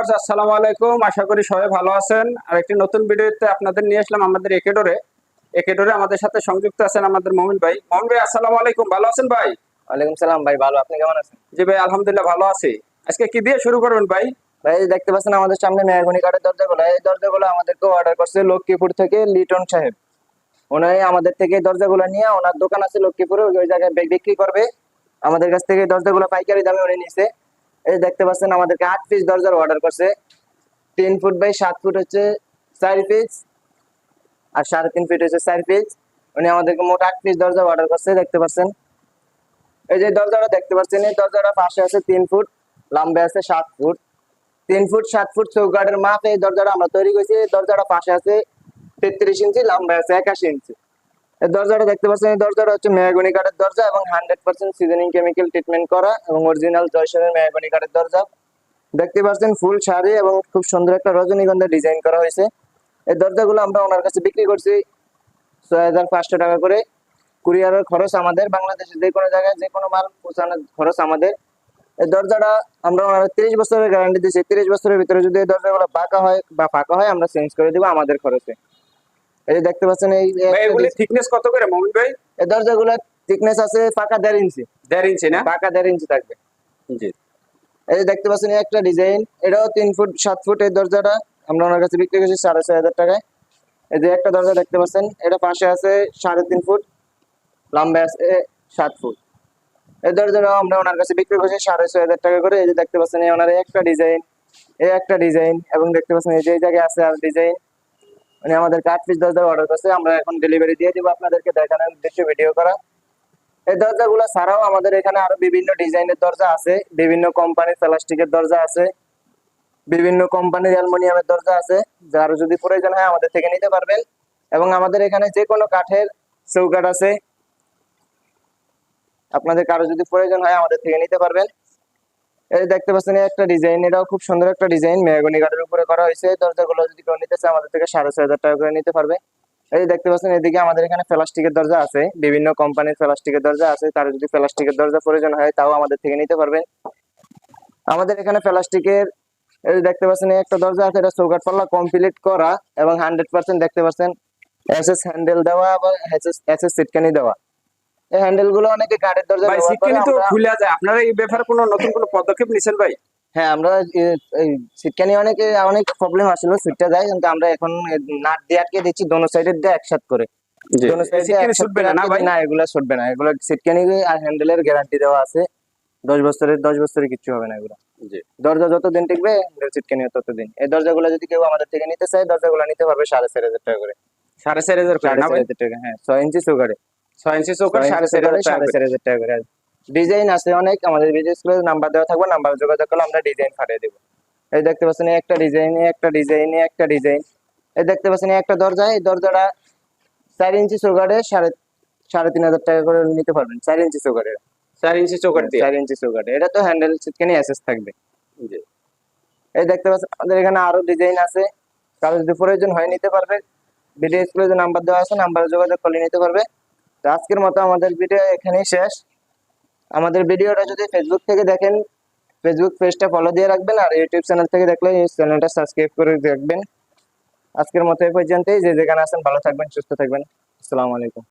আসসালামু আলাইকুম। আশা করি সবাই ভালো আছেন। আর একটি নতুন ভিডিওতে আপনাদের নিয়ে আসলাম আমাদের একেডোরে একেডোরে আমাদের সাথে সংযুক্ত আছেন আমাদের মমিন ভাই। মমিন ভাই আসসালামু আলাইকুম। ভালো আছেন ভাই? ওয়ালাইকুম সালাম ভাই ভালো। আপনি কেমন আছেন? জি ভাই আলহামদুলিল্লাহ ভালো আছি। আজকে কি দিয়ে শুরু করবেন ভাই? ভাই দেখতে পাচ্ছেন আমাদের সামনে কাঠের দরজাগুলো। এই দরজাগুলো আমাদেরকে অর্ডার করছে লক্ষ্মীপুর থেকে লিটন সাহেব। ওনাই আমাদের থেকে এই দরজাগুলো নিয়ে ওনার দোকান আছে লক্ষ্মীপুরে। ওই জায়গায় বিক্রি করবে। আমাদের কাছ থেকে দরজাগুলো পাইকারি দামে উনি নিছে। এই দেখতে পাচ্ছেন, আমাদেরকে আট পিস দরজার অর্ডার করছে। তিন ফুট বাই সাত ফুট হচ্ছে চার পিস আর সাড়ে তিন ফিট হচ্ছে চার পিস উনি আমাদেরকে মোট আট পিস দরজা অর্ডার করছে, দেখতে পাচ্ছেন। এই যে দরজাটা দেখতে পাচ্ছেন, এই দরজাটা পাশে আছে তিন ফুট লম্বে আছে সাত ফুট তিন ফুট সাত ফুট চৌকাঠের মাপ এই দরজাটা আমরা তৈরি করেছি। এই দরজাটা পাশে আছে তেত্রিশ ইঞ্চি, লম্বা আছে একাশি ইঞ্চি। দরজাটা দেখতে পাচ্ছেন, এই দরজাটা হচ্ছে মেহগনি কাঠের দরজা এবং hundred percent seasoning chemical treatment করা এবং অরিজিনাল জয়সনের মেহগনি কাঠের দরজা। দেখতে পাচ্ছেন ফুল শাড়ি এবং খুব সুন্দর একটা রজনীগন্ধা ডিজাইন করা হয়েছে। এই দরজাগুলো আমরা ওনার কাছে বিক্রি করছি ছয় হাজার পাঁচশো টাকা করে। কুরিয়ারের খরচ আমাদের, বাংলাদেশের যে কোনো জায়গায় যে কোনো মাল পৌঁছানোর খরচ আমাদের। এই দরজাটা আমরা ওনারা তিরিশ বছরের গ্যারান্টি দিচ্ছি তিরিশ বছরের ভিতরে যদি এই দরজাগুলো বাঁকা হয় বা ফাঁকা হয়, আমরা চেঞ্জ করে দিব আমাদের খরচে। এই যে দেখতে পাচ্ছেন এই এগুলি থিকনেস কত করে মমিন ভাই? এই দরজাগুলো থিকনেস আছে পাকা দেড় ইঞ্চি। দেড় ইঞ্চি না? পাকা দেড় ইঞ্চি থাকবে। জি। এই যে দেখতে পাচ্ছেন এই একটা ডিজাইন। এটাও তিন ফুট সাত ফুট এই দরজাটা। আমরা ওনার কাছে বিক্রি করছি সাড়ে ছয় হাজার টাকায়। এই যে একটা দরজা দেখতে পাচ্ছেন এটা পাশে আছে সাড়ে তিন ফুট লম্বা আছে সাত ফুট। এই দরজাটাও আমরা ওনার কাছে বিক্রি করছি সাড়ে ছয় হাজার টাকা করে। এই যে দেখতে পাচ্ছেন এই ওনার একটা ডিজাইন এই একটা ডিজাইন এবং দেখতে পাচ্ছেন এই যে এই জায়গায় আছে আর ডিজাইন। মানে আমাদের কাঠ পিস দরজা অর্ডার করছে, আমরা এখন ডেলিভারি দিয়ে দিব আপনাদেরকে দেখানোর উদ্দেশ্যে ভিডিও করা। এই দরজাগুলো ছাড়াও আমাদের এখানে আরও বিভিন্ন ডিজাইনের দরজা আছে, বিভিন্ন কোম্পানির প্লাস্টিকের দরজা আছে, বিভিন্ন কোম্পানির অ্যালুমিনিয়ামের দরজা আছে, যার যদি প্রয়োজন হয় আমাদের থেকে নিতে পারবেন। এবং আমাদের এখানে যে কোনো কাঠের চৌকাঠ আছে, আপনাদের কারও যদি প্রয়োজন হয় আমাদের থেকে নিতে পারবেন। এই দেখতে পাচ্ছেন একটা ডিজাইন এটাও খুব সুন্দর একটা ডিজাইন মেহগনি কাঠের উপরে করা হয়েছে। দরজাগুলো যদি কেউ নিতে চায়, আমাদের থেকে সাড়ে ছয় হাজার টাকা করে নিতে পারবে। এই দেখতে পাচ্ছেন, এদিকে আমাদের এখানে প্লাস্টিকের দরজা আছে। বিভিন্ন কোম্পানির প্লাস্টিকের দরজা আছে। তার যদি প্লাস্টিকের দরজা প্রয়োজন হয়, তাও আমাদের থেকে নিতে পারবেন আমাদের এখানে প্লাস্টিকের, এই দেখতে পাচ্ছেন একটা দরজা আছে। এটা চৌকাট পাল্লা কমপ্লিট করা এবং হান্ড্রেড পার্সেন্ট দেখতে পাচ্ছেন এসএস হ্যান্ডেল দেওয়া এবং এসএস এসএস সিটকানি দেওয়া। এই হ্যান্ডেলগুলো অনেকে কাঠের দরজা ভাই সিটকানি তো খুলে যায়। আপনারা এই ব্যাপারে কোনো নতুন কোনো পদক্ষেপ নিছেন ভাই? হ্যাঁ আমরা এই সিটকানি অনেকে অনেক প্রবলেম আসলো সিটটা যায় কিন্তু আমরা এখন নাট দিয়ে আটকে দিচ্ছি দোনো সাইডের দিয়ে একসাথ করে। দোনো একসাথ ছুটবে না ভাই? না এগুলা ছুটবে না। এগুলো সিটকানি আর হ্যান্ডেলের গ্যারান্টি দেওয়া আছে। দশ বছরের দশ বছরের কিচ্ছু হবে না এগুলো। জি। দরজা যতদিন টিকবে সিটকানি ততদিন। এই দরজাগুলো যদি কেউ আমাদের থেকে নিতে চায় দরজাগুলো নিতে পারবে সাড়ে চার হাজার টাকা করে। সাড়ে চার হাজার টাকা হ্যাঁ ছয় ইঞ্চি চৌকারে ছয় ইঞ্চি চৌকাট সাড়ে চার হাজার টাকা করে। করে। ডিজাইন আছে অনেক আমাদের নাম্বার দেওয়া থাকবে নাম্বার যোগাযোগ করলে আমরা ডিজাইন দেবো। এই দেখতে পাচ্ছেন একটা ডিজাইন একটা ডিজাইন একটা ডিজাইন এই দেখতে পাচ্ছেন একটা দরজা এই দরজাটা চার ইঞ্চি চৌকারে সাড়ে সাড়ে তিন হাজার টাকা করে নিতে পারবেন চার ইঞ্চি চৌকারে চার ইঞ্চি দিয়ে? চার ইঞ্চি চৌকারে এটা তো হ্যান্ডেল সিটখানি অ্যাসেস থাকবে। এই দেখতে পাচ্ছেন আমাদের এখানে আরও ডিজাইন আছে। কারও যদি প্রয়োজন হয় নিতে পারবে। ভিডিও স্কুলে যে নাম্বার দেওয়া আছে নাম্বারে যোগাযোগ করলে নিতে পারবে। আজকের মতো আমাদের ভিডিও এখানেই শেষ। আমাদের ভিডিওটা যদি ফেসবুক থেকে দেখেন ফেসবুক পেজটা ফলো দিয়ে রাখবেন আর ইউটিউব চ্যানেল থেকে দেখলে চ্যানেলটা সাবস্ক্রাইব করে দেখবেন আজকের মতো এই পর্যন্তই। যে যেখানে আসেন ভালো থাকবেন, সুস্থ থাকবেন। আসসালামু আলাইকুম।